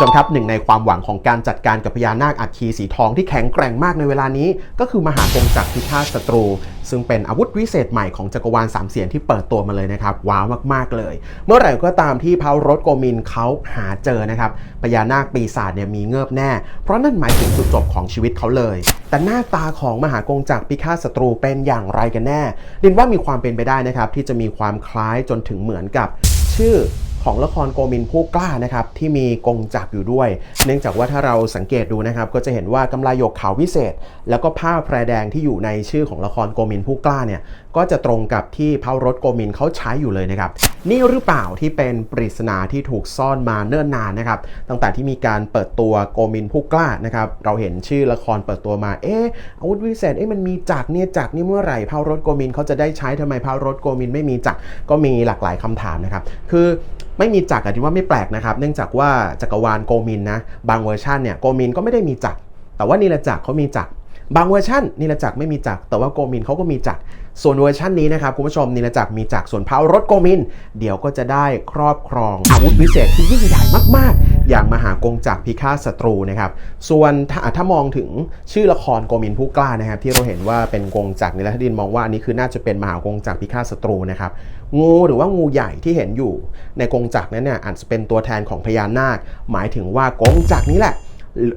ชมครับหนึ่งในความหวังของการจัดการกับพญานาคอัคคีสีทองที่แข็งแกร่งมากในเวลานี้ ก็คือมหากงจักรพิฆาตศัตรู ซึ่งเป็นอาวุธวิเศษใหม่ของจักรวาลสามเสียนที่เปิดตัวมาเลยนะครับ ว้าวมากๆเลย เมื่อไหร่ก็ตามที่พาวรถโกมินเขาหาเจอนะครับพญานาคปีศาจเนี่ยมีเงิบแน่ เพราะนั่นหมายถึงจุดจบของชีวิตเขาเลย แต่หน้าตาของมหากงจักรพิฆาตศัตรูเป็นอย่างไรกันแน่ดินว่ามีความเป็นไปได้นะครับที่จะมีความคล้ายจนถึงเหมือนกับ ชื่อ ของละครโกมินผู้กล้านะครับที่มีกงจักอยู่ด้วย เนื่องจากว่าถ้าเราสังเกตดูนะครับก็จะเห็นว่ากำไลหยกขาววิเศษ แล้วก็ผ้าแพรแดงที่อยู่ในชื่อของละครโกมินผู้กล้าเนี่ยก็จะตรงกับที่พารถโกมินเขาใช้อยู่เลยนะครับนี่หรือเปล่าที่เป็นปริศนาที่ถูกซ่อนมาเนิ่นนานนะครับตั้งแต่ที่มีการเปิดตัวโกมินผู้กล้านะครับเราเห็นชื่อละครเปิดตัวมาเอ๊ะอาวุธวิเศษเอ๊ะมันมีจักรเนี่ยจักรนี่เมื่อไหร่พารถโกมินเขาจะได้ใช้ทำไมพารถโกมินไม่มีจักรก็มีหลากหลายคำถามนะครับคือ ไม่มีจักรอะที่ว่าไม่แปลกนะครับ เนื่องจากว่าจักรวาลโกมินนะบางเวอร์ชันเนี่ยโกมินก็ไม่ได้มีจักรแต่ว่านิลจักรเขามีจักรบางเวอร์ชันนิลจักรไม่มีจักรแต่ว่าโกมินเขาก็มีจักรส่วนเวอร์ชันนี้นะครับคุณผู้ชมนิลจักรมีจักรส่วนพาวรถโกมิน เดี๋ยวก็จะได้ครอบครองอาวุธวิเศษที่ยิ่งใหญ่มากๆ อย่างมหากงจากพิฆาตศัตรูนะครับส่วนถ้าถ้ามองถึงชื่อละครโกมินผู้กล้านะครับ ที่เราเห็นว่าเป็นกงจากนิลทดินมองว่าอันนี้คือน่าจะเป็นมหากงจากพิฆาตศัตรูนะครับงูหรือว่างูใหญ่ที่เห็นอยู่ในกงจักนั้นเนี่ยอาจจะเป็นตัวแทนของพญานาค หมายถึงว่ากงจักนี้แหละ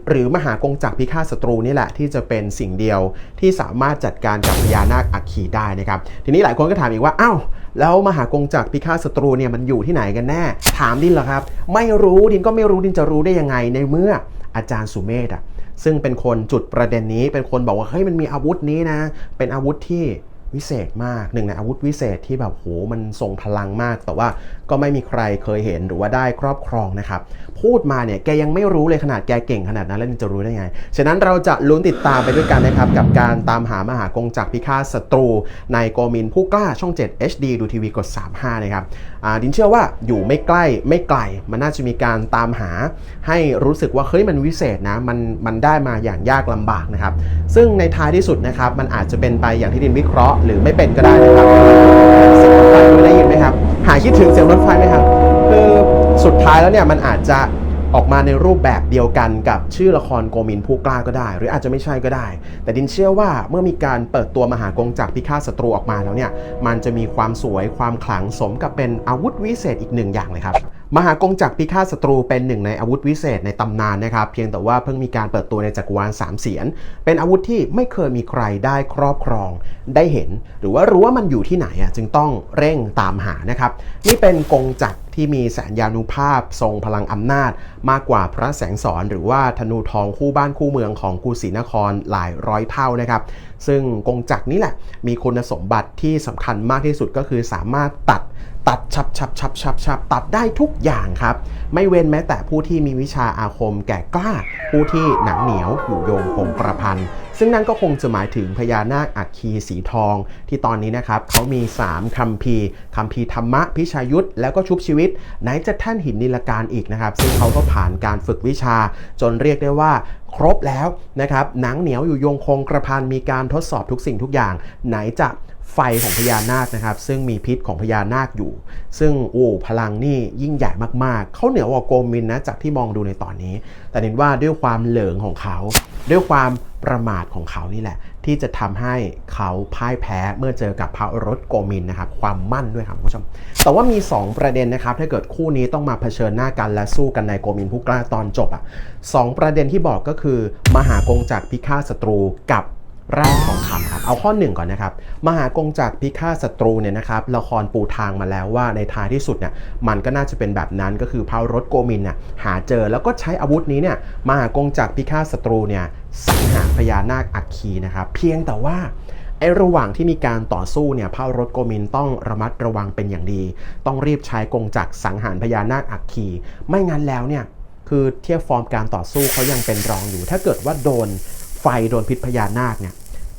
หรือมหากงจักรพิฆาตศัตรูนี่แหละที่จะเป็นสิ่งเดียวที่สามารถจัดการกับพญานาคอัคคีได้นะครับ ทีนี้หลายคนก็ถามอีกว่าอ้าวแล้วมหากงจักรพิฆาตศัตรูเนี่ยมันอยู่ที่ไหนกันแน่ ถามดินเหรอครับ ไม่รู้ดินก็ไม่รู้ดินจะรู้ได้ยังไงในเมื่ออาจารย์สุเมธอะซึ่งเป็นคนจุดประเด็นนี้เป็นคนบอกว่าเฮ้ยมันมีอาวุธนี้นะ เป็นอาวุธที่ วิเศษมากหนึ่งในอาวุธวิเศษที่แบบโหมันทรงพลังมาก แต่ว่าก็ไม่มีใครเคยเห็นหรือว่าได้ครอบครองนะครับ พูดมาเนี่ยแกยังไม่รู้เลยขนาดแกเก่งขนาดนั้นแล้วจะรู้ได้ไง ฉะนั้นเราจะลุ้นติดตามไปด้วยกันนะครับ กับการตามหามหากงจักรพิฆาตศัตรู ในโกมินผู้กล้าช่อง 7 HD ดูทีวีกด 35 นะครับดินเชื่อว่าอยู่ไม่ใกล้ไม่ไกล มันน่าจะมีการตามหา ให้รู้สึกว่าเฮ้ยมันวิเศษนะมันมันได้มาอย่างยากลำบากนะครับซึ่งในท้ายที่สุดนะครับมันอาจจะเป็นไปอย่างที่ดินวิเคราะห์หรือไม่เป็นก็ได้นะครับเสียงรถไฟเคยได้ยินไหมครับ หาคิดถึงเสียงรถไฟไหมครับคือสุดท้ายแล้วเนี่ยมันอาจจะออกมาในรูปแบบเดียวกันกับชื่อละครโกมินผู้กล้าก็ได้ หรืออาจจะไม่ใช่ก็ได้ แต่ดินเชื่อว่าเมื่อมีการเปิดตัวมหากงจักพิฆาตศัตรูออกมาแล้วเนี่ย มันจะมีความสวยความขลังสมกับเป็นอาวุธวิเศษอีกหนึ่งอย่างเลยครับ มหากงจักรพิฆาตศัตรูเป็นหนึ่งในอาวุธวิเศษในตำนานนะครับ เพียงแต่ว่าเพิ่งมีการเปิดตัวในจักรวาลสามเสียน เป็นอาวุธที่ไม่เคยมีใครได้ครอบครอง ได้เห็น หรือว่ารู้ว่ามันอยู่ที่ไหนอะจึงต้องเร่งตามหานะครับ นี่เป็นกงจักรที่มีแสนยานุภาพทรงพลังอำนาจ มากกว่าพระแสงสอนหรือว่าธนูทองคู่บ้านคู่เมืองของกรุศรีนครหลายร้อยเท่านะครับ ซึ่งกงจักรนี้แหละมีคุณสมบัติที่สำคัญมากที่สุดก็คือสามารถตัดตัดชับชับชับชับชับตัดได้ทุกอย่างครับ ไม่เว้นแม้แต่ผู้ที่มีวิชาอาคมแก่กล้า ผู้ที่หนังเหนียวอยู่โยงคงกระพันซึ่งนั่นก็คงจะหมายถึงพญานาคอัคคีสีทอง ที่ตอนนี้นะครับเขามี 3คัมภีร์คัมภีร์ธรรมะพิชายุทธแล้วก็ชุบชีวิต ไหนจะท่านหินนิลการอีกนะครับ ซึ่งเขาก็ผ่านการฝึกวิชา จนเรียกได้ว่าครบแล้วนะครับหนังเหนียวอยู่โยงคงกระพันมีการทดสอบทุกสิ่งทุกอย่าง ไหนจะ ไฟของพญานาคนะครับ ซึ่งมีพิษของพญานาคอยู่ ซึ่งโอ้พลังนี่ยิ่งใหญ่มากๆ เขาเหนือกว่าโกมินนะจากที่มองดูในตอนนี้ แต่เน้นว่าด้วยความเหลิงของเขา ด้วยความประมาทของเขานี่แหละ ที่จะทำให้เขาพ่ายแพ้เมื่อเจอกับพระรถโกมินนะครับ ความมั่นด้วยครับคุณผู้ชม แต่ว่ามี 2 ประเด็นนะครับ ถ้าเกิดคู่นี้ต้องมาเผชิญหน้ากันและสู้กันในโกมินผู้กล้าตอนจบอะสองประเด็นที่บอกก็คือ มหากงจักรพิฆาตศัตรูกับ ร่างทองคำครับเอาข้อหนึ่งก่อนนะครับ มหากงจักรพิฆาตศัตรูเนี่ยนะครับละครปูทางมาแล้วว่าในท้ายที่สุดเนี่ยมันก็น่าจะเป็นแบบนั้นก็คือพาวรถโกมินน่ะหาเจอแล้วก็ใช้อาวุธนี้เนี่ยมหากงจักรพิฆาตศัตรูเนี่ยสังหารพญานาคอัคคีนะครับ เพียงแต่ว่าไอ้ระหว่างที่มีการต่อสู้เนี่ยพาวรถโกมินต้องระมัดระวังเป็นอย่างดี ต้องรีบใช้กงจักรสังหารพญานาคอัคคี ไม่งั้นแล้วเนี่ยคือเทียบฟอร์มการต่อสู้เขายังเป็นรองอยู่ ถ้าเกิดว่าโดนไฟโดนพิษพญานาคเนี่ย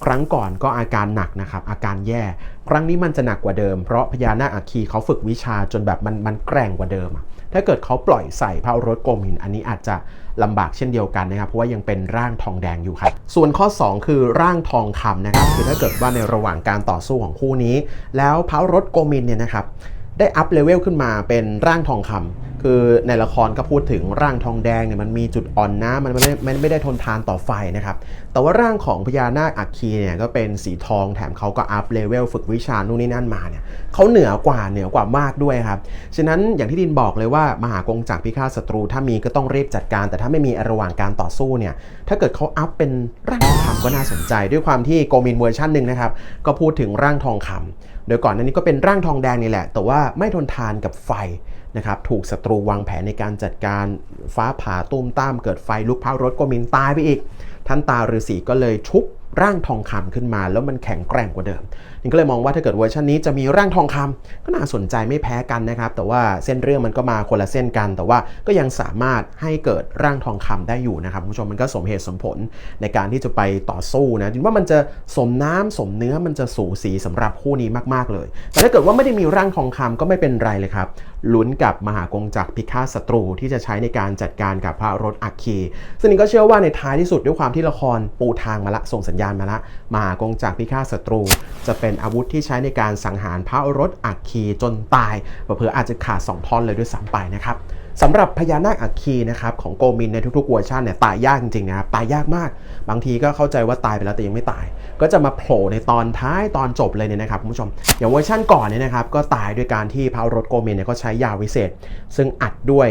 ครั้งก่อนก็อาการหนักนะครับ อาการแย่ ครั้งนี้มันจะหนักกว่าเดิม เพราะพญานาคอาคีเขาฝึกวิชาจนแบบมันมันแกร่งกว่าเดิมอะถ้าเกิดเขาปล่อยใส่พระรถโกมิน อันนี้อาจจะลำบากเช่นเดียวกันนะครับ เพราะว่ายังเป็นร่างทองแดงอยู่ครับ ส่วนข้อ 2 คือร่างทองคำนะครับ คือถ้าเกิดว่าในระหว่างการต่อสู้ของคู่นี้ แล้วพระรถโกมินเนี่ยนะครับ ได้อัพเลเวลขึ้นมาเป็นร่างทองคำ คือในละครก็พูดถึงร่างทองแดงเนี่ยมันมีจุดอ่อนนะมันไม่ได้ไม่ไม่ได้ทนทานต่อไฟนะครับแต่ว่าร่างของพญานาคอัคคีเนี่ยก็เป็นสีทองแถมเขาก็อัพเลเวลฝึกวิชานู่นนี่นั่นมาเนี่ยเขาเหนือกว่าเหนือกว่ามากด้วยครับฉะนั้นอย่างที่ดินบอกเลยว่ามหากงจักรพิฆาตศัตรูถ้ามีก็ต้องรีบจัดการ แต่ถ้าไม่มีระหว่างการต่อสู้เนี่ยถ้าเกิดเขาอัพเป็นร่างทองคำก็น่าสนใจ ด้วยความที่โกมินเวอร์ชันหนึ่งนะครับก็พูดถึงร่างทองคำโดยก่อนหน้านี้ก็เป็นร่างทองแดงนี่แหละ แต่ว่าไม่ทนทานกับไฟ นะครับถูกศัตรูวางแผนในการจัดการฟ้าผ่าตุ้มตามเกิดไฟลุกเผารถโกมินตายไปอีก ท่านตาฤาษีก็เลยชุบ ร่างทองคำขึ้นมา แล้วมันแข็งแกร่งกว่าเดิมนี่ก็เลยมองว่าถ้าเกิดเวอร์ชันนี้จะมีร่างทองคำก็น่าสนใจไม่แพ้กันนะครับ แต่ว่าเส้นเรื่องมันก็มาคนละเส้นกัน แต่ว่าก็ยังสามารถให้เกิดร่างทองคำได้อยู่นะครับคุณผู้ชมมันก็สมเหตุสมผลในการที่จะไปต่อสู้นะจินว่ามันจะสมน้ำสมเนื้อมันจะสูสีสำหรับคู่นี้มากๆเลย แต่ถ้าเกิดว่าไม่ได้มีร่างทองคำก็ไม่เป็นไรเลยครับลุ้นกับมหากงจักรพิฆาตศัตรูที่จะใช้ในการจัดการกับพระรถอัคคีซึ่งนี่ก็เชื่อว่าในท้ายที่สุดด้วยความที่ละครปูทางมาละส่งสัญญาณมาละมหากงจักรพิฆาตศัตรู จะเป็นอาวุธที่ใช้ในการสังหารพระรถอัคคีจนตายเผื่ออาจจะขาดสองท่อนเลยด้วยซ้ำไปนะครับสำหรับพญานาคอัคคีนะครับของโกมินในทุกๆเวอร์ชันเนี่ยตายยากจริงๆนะครับตายยากมาก บางทีก็เข้าใจว่าตายไปแล้วแต่ยังไม่ตาย ก็จะมาโผล่ในตอนท้ายตอนจบเลยเนี่ยนะครับคุณผู้ชมอย่างเวอร์ชันก่อนเนี่ยนะครับก็ตายด้วยการที่พระรถโกมินเนี่ยก็ใช้ยาวิเศษ ซึ่งอัดด้วย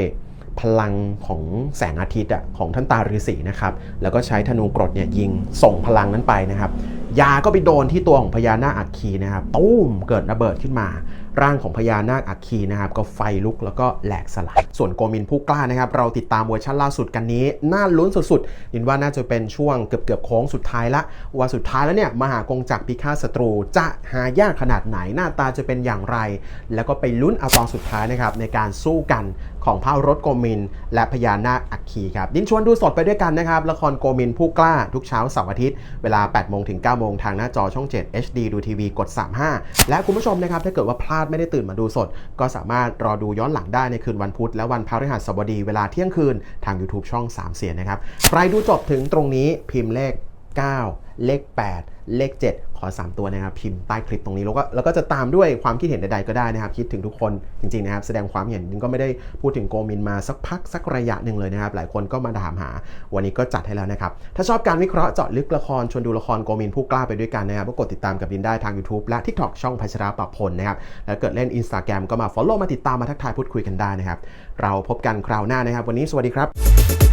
พลังของแสงอาทิตย์อะของท่านตาฤาษีนะครับแล้วก็ใช้ธนูกรดเนี่ยยิงส่งพลังนั้นไปนะครับ ยาก็ไปโดนที่ตัวของพญานาคอัคคีนะครับตุ้มเกิดระเบิดขึ้นมา ร่างของพญานาคอัคคีนะครับก็ไฟลุกแล้วก็แหลกสลาย ส่วนโกมินผู้กล้านะครับเราติดตามเวอร์ชันล่าสุดกันนี้ น่าลุ้นสุดๆยินว่าน่าจะเป็นช่วงเกือบเกือบโค้งสุดท้ายละ ว่าสุดท้ายแล้วเนี่ยมหากงจักรพิฆาตศัตรู จะหายากขนาดไหนหน้าตาจะเป็นอย่างไร แล้วก็ไปลุ้นเอาตอนสุดท้ายนะครับในการสู้กันของพระรถโกมิน และพญานาคอัคคีครับดินชวนดูสดไปด้วยกันนะครับละครโกมินผู้กล้าทุกเช้าเสาร์อาทิตย์เวลา8โมงถึง9โมงทางหน้าจอช่อง 7 HD ดูทีวีกด 35 และคุณผู้ชมนะครับถ้าเกิดว่าพลาดไม่ได้ตื่นมาดูสด ก็สามารถรอดูย้อนหลังได้ในคืนวันพุธ และวันพฤหัสบดีเวลาเที่ยงคืนทาง YouTube ช่อง 3 เสียงนะครับ ใครดูจบถึงตรงนี้พิมพ์เลข 9 เลข 8 เลข 7 ขอ 3 ตัวนะครับพิมพ์ใต้คลิปตรงนี้แล้วก็แล้วก็จะตามด้วยความคิดเห็นใดๆก็ได้นะครับ คิดถึงทุกคนจริงๆนะครับ แสดงความเห็นดินก็ไม่ได้พูดถึงโกมินมาสักพักสักระยะหนึ่งเลยนะครับ หลายคนก็มาถามหา วันนี้ก็จัดให้แล้วนะครับ ถ้าชอบการวิเคราะห์เจาะลึกละครชวนดูละครโกมินผู้กล้าไปด้วยกันนะครับก็กดติดตามกับดินได้ทาง YouTube และ TikTok ช่องพัชราปรพลนะครับแล้วเกิดเล่น Instagram ก็มา Follow มาติดตามมาทักทายพูดคุยกันได้นะครับเราพบกันคราวหน้านะครับ วันนี้สวัสดีครับ